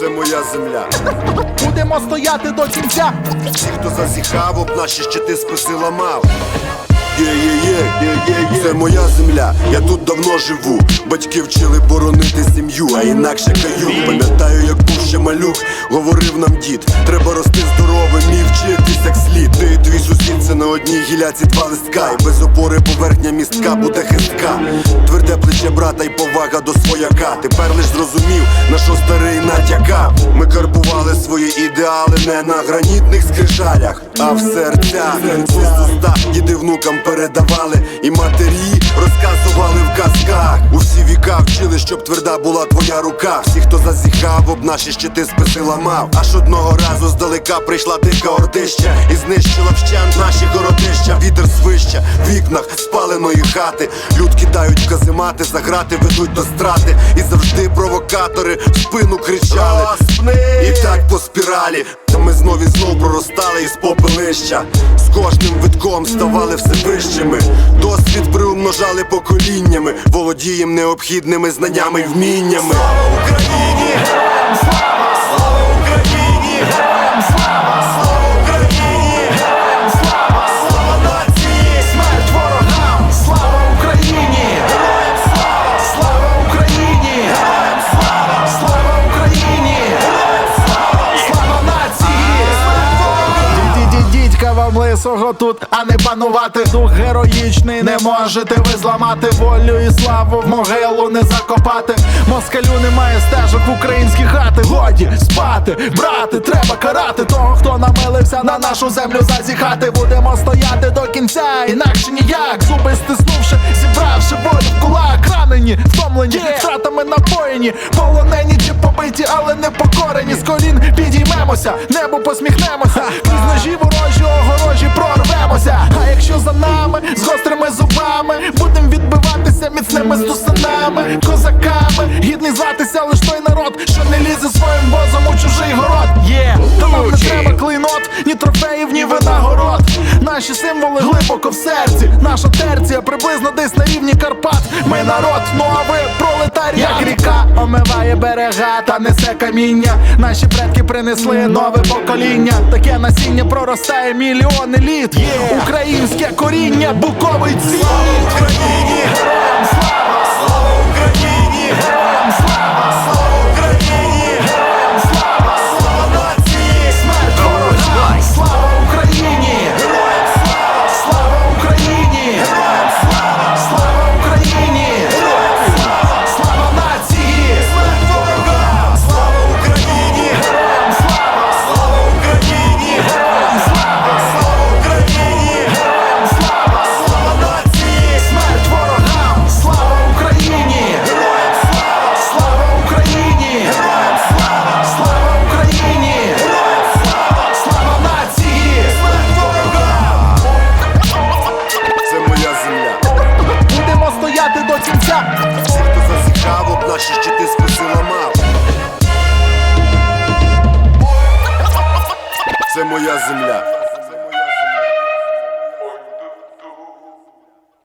Це моя земля. Будемо стояти до кінця. Всі, хто зазіхав, об наші щити списи ламав. Є-є-є. Це моя земля, я тут давно живу. Батьки вчили боронити сім'ю, а інакше каю. Пам'ятаю, як був ще малюк, говорив нам дід. Треба рости здоровим і вчитись як слід. Ти і твій сусід це на одній гіляці два листка. І без опори поверхня містка буде хистка. Тверде плече брата й повага до свояка. Тепер лиш зрозумів, на що старий натякав. Ми карбували свої ідеали не на гранітних скрижалях, а в серцях. З уста діди внукам передавали, і матері розказували всі вчили, щоб тверда була твоя рука. Всі, хто зазіхав, об наші щити списи ламав. Аж одного разу здалека прийшла дика ордища і знищила вщент наші городища. Вітер свища, в вікнах спаленої хати. Люд кидають каземати, за грати ведуть до страти. І завжди провокатори в спину кричали. І так по спіралі. Ми знов і знов проростали із попелища. З кожним витком ставали все вищими. Досвід приумножали поколіннями, володієм необхідними знаннями й вміннями. Слава Україні! Вам лисого тут, а не панувати дух героїчний. Не можете ви зламати волю і славу в могилу не закопати. Москалю немає стежок в українські хати. Годі спати, брати, треба карати того, хто намилився на нашу землю зазіхати. Будемо стояти до кінця, інакше ніяк. Зуби стиснувши, зібравши волю в кулак, ранені, втомлені, втратами напоєні, полонені чи але не покорені. З колін підіймемося, небо посміхнемося, крізь ножі ворожі огорожі прорвемося. А якщо за нами з гострими зубами будем відбиватися міцними стусанами, козаками, гідний зватися лиш той народ, що не лізе своїм возом у чужий город. Є, та нам не треба клейнот, ні трофеїв, ні винагород. Наші символи глибоко в серці, наша терція приблизно десь на рівні Карпат. Ми народ, ну а ви пролетарі, як ріка омиває берега та несе каміння. Наші предки принесли нове покоління. Таке насіння проростає мільйони літ. Українське коріння, буковий цвіт. До кінця! Всі, хто зазіхав, об наші щити списи ламав. Це моя земля.